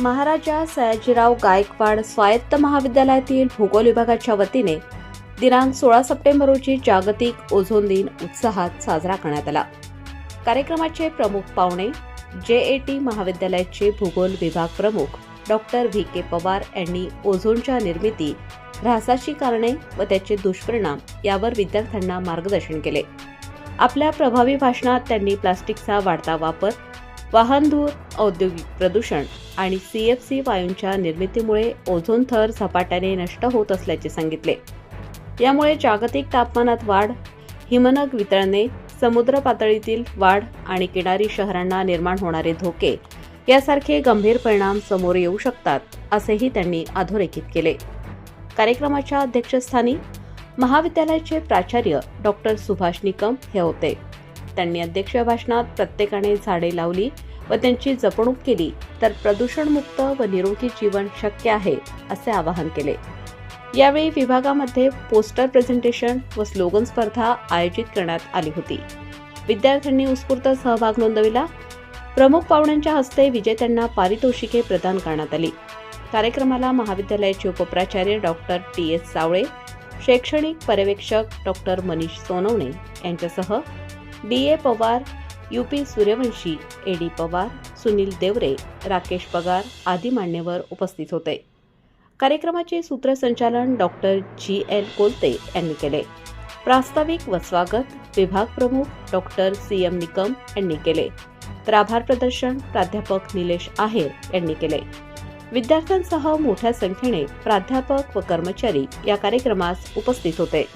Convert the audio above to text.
महाराजा सयाजीराव गायकवाड स्वायत्त महाविद्यालयातील भूगोल विभागाच्या वतीने दिनांक सोळा सप्टेंबर रोजी जागतिक ओझोन दिन उत्साहात साजरा करण्यात आला. कार्यक्रमाचे प्रमुख पाहुणे जे ए टी महाविद्यालयाचे भूगोल विभाग प्रमुख डॉक्टर व्ही के पवार यांनी ओझोनच्या निर्मिती ऱ्हासाची कारणे व त्याचे दुष्परिणाम यावर विद्यार्थ्यांना मार्गदर्शन केले. आपल्या प्रभावी भाषणात त्यांनी प्लास्टिकचा वाढता वापर वाहन धूर औद्योगिक प्रदूषण आणि सी एफ सी वायूंच्या निर्मितीमुळे ओझोन थर झपाट्याने नष्ट होत असल्याचे सांगितले. यामुळे जागतिक तापमानात वाढ हिमनग वितळणे समुद्र पातळीतील वाढ आणि किनारी शहरांना निर्माण होणारे धोके यासारखे गंभीर परिणाम समोर येऊ शकतात असेही त्यांनी अधोरेखित केले. कार्यक्रमाच्या अध्यक्षस्थानी महाविद्यालयाचे प्राचार्य डॉक्टर सुभाष निकम हे होते. त्यांनी अध्यक्ष भाषणात प्रत्येकाने झाडे लावली व त्यांची जपणूक केली तर प्रदूषणमुक्त व निरोगी जीवन शक्य आहे असे आवाहन केले. यावेळी विभागामध्ये पोस्टर प्रेझेंटेशन व स्लोगन स्पर्धा आयोजित करण्यात आली होती. विद्यार्थ्यांनी उत्स्फूर्त सहभाग नोंदविला. प्रमुख पाहुण्यांच्या हस्ते विजेत्यांना पारितोषिके प्रदान करण्यात आली. कार्यक्रमाला महाविद्यालयाचे उपप्राचार्य डॉक्टर टी एस सावळे शैक्षणिक पर्यवेक्षक डॉक्टर मनीष सोनवणे यांच्यासह D A Pawar U P Suryavanshi A D Pawar Sunil Deore Rakesh Pagar आदी मान्यवर उपस्थित होते. कार्यक्रमाचे सूत्रसंचालन डॉक्टर जी एल कोलते यांनी केले. प्रास्ताविक व स्वागत विभाग प्रमुख डॉक्टर सी एम निकम यांनी केले. तर आभार प्रदर्शन प्राध्यापक निलेश आहेर यांनी केले. विद्यार्थ्यांसह मोठ्या संख्येने प्राध्यापक व कर्मचारी या कार्यक्रमास उपस्थित होते.